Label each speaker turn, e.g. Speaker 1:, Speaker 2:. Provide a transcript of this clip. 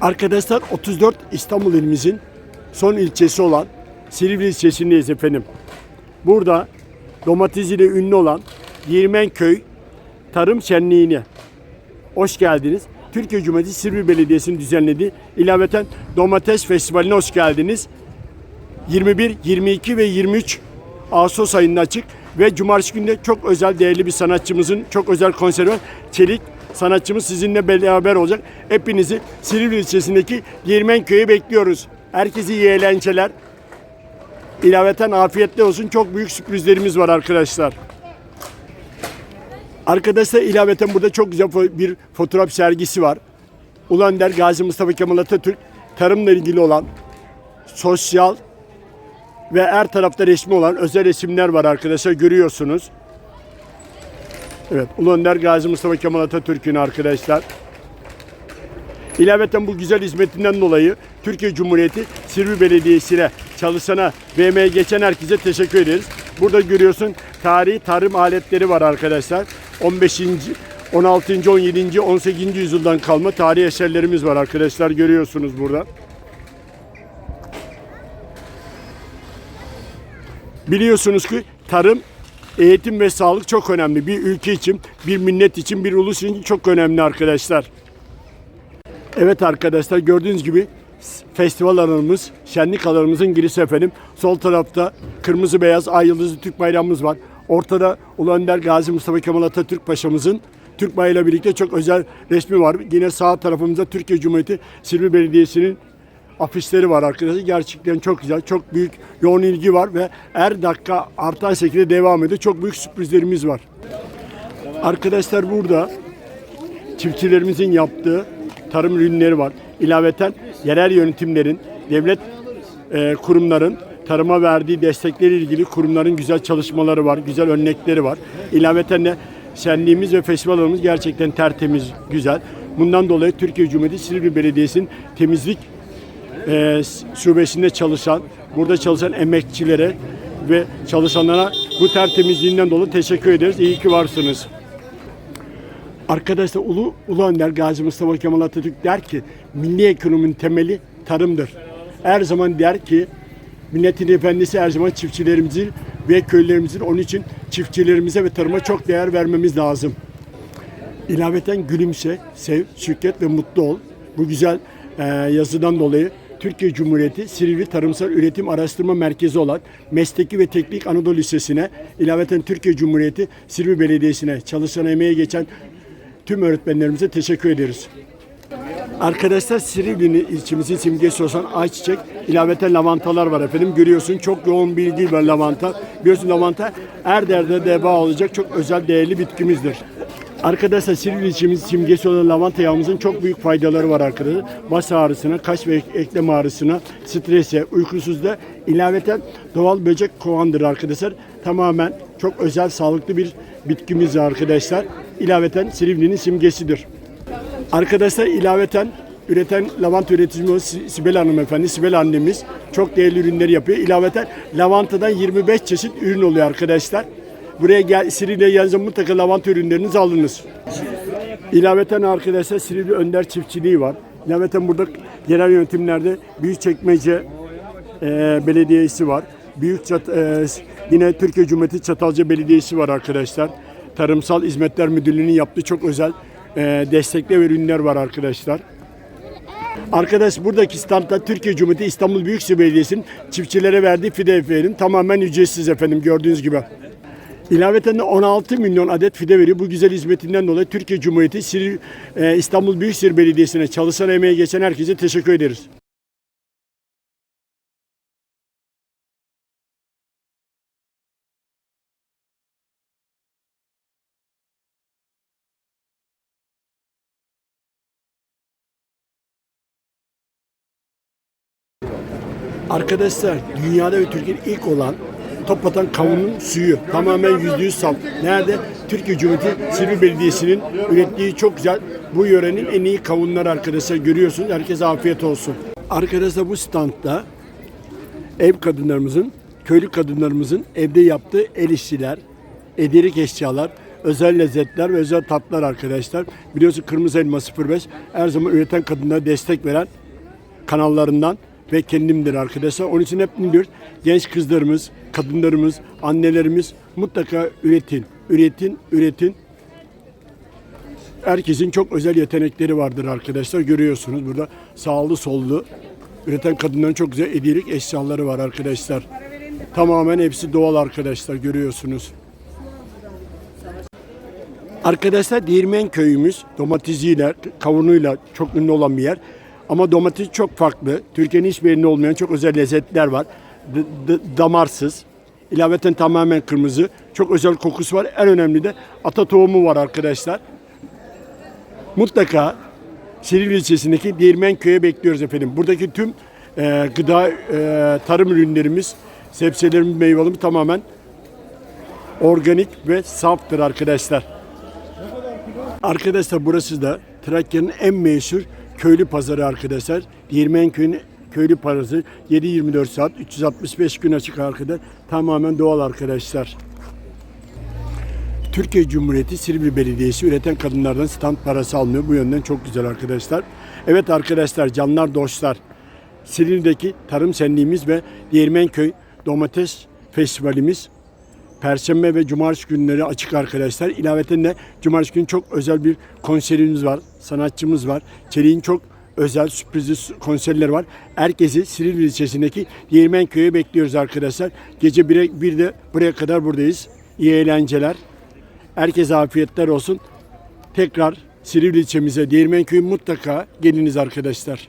Speaker 1: Arkadaşlar 34 İstanbul ilimizin son ilçesi olan Silivri ilçesindeyiz efendim. Burada domates ile ünlü olan Yeğmenköy Tarım Şenliği'ne hoş geldiniz. Türkiye Cumhuriyeti Silivri Belediyesi'nin düzenlediği ilaveten Domates Festivali'ne hoş geldiniz. 21, 22 ve 23 Ağustos ayında açık ve cumartesi günde çok özel değerli bir sanatçımızın çok özel konseri var. Çelik sanatçımız sizinle beraber olacak. Hepinizi Silivri ilçesindeki Girmenköy'e bekliyoruz. Herkese iyi eğlenceler. İlaveten afiyetli olsun. Çok büyük sürprizlerimiz var arkadaşlar. Arkadaşlar ilaveten burada çok güzel bir fotoğraf sergisi var. Ulu Önder Gazi Mustafa Kemal Atatürk tarımla ilgili olan sosyal ve her tarafta resmi olan özel resimler var arkadaşlar görüyorsunuz. Evet Ulu Önder Gazi Mustafa Kemal Atatürk'ün arkadaşlar. İlaveten bu güzel hizmetinden dolayı Türkiye Cumhuriyeti Silivri Belediyesi'ne, çalışana ve emeğe geçen herkese teşekkür ederiz. Burada görüyorsun tarihi tarım aletleri var arkadaşlar. 15. 16. 17. 18. yüzyıldan kalma tarihi eserlerimiz var arkadaşlar görüyorsunuz burada. Biliyorsunuz ki tarım, eğitim ve sağlık çok önemli. Bir ülke için, bir millet için, bir ulus için çok önemli arkadaşlar. Evet arkadaşlar gördüğünüz gibi festival alanımız, şenlik alanımızın girişi efendim. Sol tarafta kırmızı beyaz ay yıldızlı Türk bayrağımız var. Ortada Ulu Önder Gazi Mustafa Kemal Atatürk Paşa'mızın Türk bayrağıyla birlikte çok özel resmi var. Yine sağ tarafımızda Türkiye Cumhuriyeti Silivri Belediyesi'nin afişleri var arkadaşlar. Gerçekten çok güzel, çok büyük yoğun ilgi var ve her dakika artan şekilde devam ediyor. Çok büyük sürprizlerimiz var. Arkadaşlar burada çiftçilerimizin yaptığı tarım ürünleri var. İlaveten yerel yönetimlerin, devlet e, kurumların tarıma verdiği destekleri ilgili kurumların güzel çalışmaları var, güzel örnekleri var. İlaveten de şenliğimiz ve festivalimiz gerçekten tertemiz, güzel. Bundan dolayı Türkiye Cumhuriyeti Silivri Belediyesi'nin temizlik e, şubesinde çalışan, burada çalışan emekçilere ve çalışanlara bu tertemizliğinden dolayı teşekkür ederiz. İyi ki varsınız. Arkadaşlar Ulu, Ulu Önder Gazi Mustafa Kemal Atatürk der ki milli ekonominin temeli tarımdır. Her zaman der ki milletin efendisi her zaman çiftçilerimizin ve köylerimizin onun için çiftçilerimize ve tarıma çok değer vermemiz lazım. İlaveten gülümse, sev, şükret ve mutlu ol. Bu güzel e, yazıdan dolayı Türkiye Cumhuriyeti Silivri Tarımsal Üretim Araştırma Merkezi olan Mesleki ve Teknik Anadolu Lisesi'ne, ilaveten Türkiye Cumhuriyeti Silivri Belediyesi'ne çalışan emeğe geçen tüm öğretmenlerimize teşekkür ederiz. Arkadaşlar Silivri'nin ilçemizin simgesi olan ayçiçek, ilaveten lavantalar var efendim. Görüyorsun çok yoğun bilgi var lavanta. Biliyorsun lavanta her derde deva olacak çok özel değerli bitkimizdir. Arkadaşlar Silivri ilçemizin simgesi olan lavanta yağımızın çok büyük faydaları var arkadaşlar. Baş ağrısına, kaş ve eklem ağrısına, strese, uykusuzluğa ilaveten doğal böcek kovandır arkadaşlar. Tamamen çok özel sağlıklı bir bitkimiz arkadaşlar. İlaveten Silivri'nin simgesidir. Arkadaşlar ilaveten üreten lavanta üreticimiz olan Si- Sibel Hanım efendi, Sibel annemiz çok değerli ürünleri yapıyor. İlaveten lavantadan 25 çeşit ürün oluyor arkadaşlar. Buraya gel, Silivri'ye gelince mutlaka lavanta ürünlerinizi alınız. İlaveten arkadaşlar Silivri Önder Çiftçiliği var. İlaveten burada yerel yönetimlerde Büyükçekmece e, Belediyesi var. Büyük Çat, e, yine Türkiye Cumhuriyeti Çatalca Belediyesi var arkadaşlar. Tarımsal Hizmetler Müdürlüğü'nün yaptığı çok özel e, destekler ve ürünler var arkadaşlar. Arkadaş buradaki standta Türkiye Cumhuriyeti İstanbul Büyükşehir Belediyesi'nin çiftçilere verdiği fide efendim tamamen ücretsiz efendim gördüğünüz gibi. İlaveten de 16 milyon adet fide veriyor. Bu güzel hizmetinden dolayı Türkiye Cumhuriyeti Sil- e, İstanbul Büyükşehir Belediyesi'ne çalışan emeğe geçen herkese teşekkür ederiz. Arkadaşlar dünyada ve Türkiye'de ilk olan toplatan kavunun suyu tamamen yüzde yüz saf. Nerede? Türkiye Cumhuriyeti Silivri Belediyesi'nin ürettiği çok güzel bu yörenin en iyi kavunları arkadaşlar görüyorsunuz. Herkese afiyet olsun. Arkadaşlar bu standta ev kadınlarımızın, köylü kadınlarımızın evde yaptığı el işçiler, ederik eşyalar, özel lezzetler ve özel tatlar arkadaşlar. Biliyorsun Kırmızı Elma 05 her zaman üreten kadınlara destek veren kanallarından ve kendimdir arkadaşlar. Onun için hep diyoruz? Genç kızlarımız, kadınlarımız, annelerimiz mutlaka üretin, üretin, üretin. Herkesin çok özel yetenekleri vardır arkadaşlar. Görüyorsunuz burada sağlı sollu üreten kadınların çok güzel hediyelik eşyaları var arkadaşlar. Tamamen hepsi doğal arkadaşlar görüyorsunuz. Arkadaşlar Değirmen köyümüz domatesiyle, kavunuyla çok ünlü olan bir yer. Ama domates çok farklı. Türkiye'nin hiçbir yerinde olmayan çok özel lezzetler var. D- d- damarsız. İlaveten tamamen kırmızı. Çok özel kokusu var. En önemli de ata tohumu var arkadaşlar. Mutlaka Silivri ilçesindeki Değirmen Köy'e bekliyoruz efendim. Buradaki tüm e, gıda, e, tarım ürünlerimiz, sebzelerimiz, meyvelerimiz tamamen organik ve saftır arkadaşlar. Arkadaşlar burası da Trakya'nın en meşhur köylü pazarı arkadaşlar. Değirmen köyün köylü pazarı 7-24 saat 365 gün açık arkadaşlar. Tamamen doğal arkadaşlar. Türkiye Cumhuriyeti Silivri Belediyesi üreten kadınlardan stand parası almıyor. Bu yönden çok güzel arkadaşlar. Evet arkadaşlar, canlar, dostlar. Silivri'deki tarım senliğimiz ve Değirmenköy Domates Festivalimiz Perşembe ve Cumartesi günleri açık arkadaşlar. İlaveten de Cumartesi günü çok özel bir konserimiz var. Sanatçımız var. Çelik'in çok özel sürpriz konserleri var. Herkesi Silivri ilçesindeki Değirmenköy'e bekliyoruz arkadaşlar. Gece 1'e bir de buraya kadar buradayız. İyi eğlenceler. Herkese afiyetler olsun. Tekrar Silivri ilçemize Değirmenköy mutlaka geliniz arkadaşlar.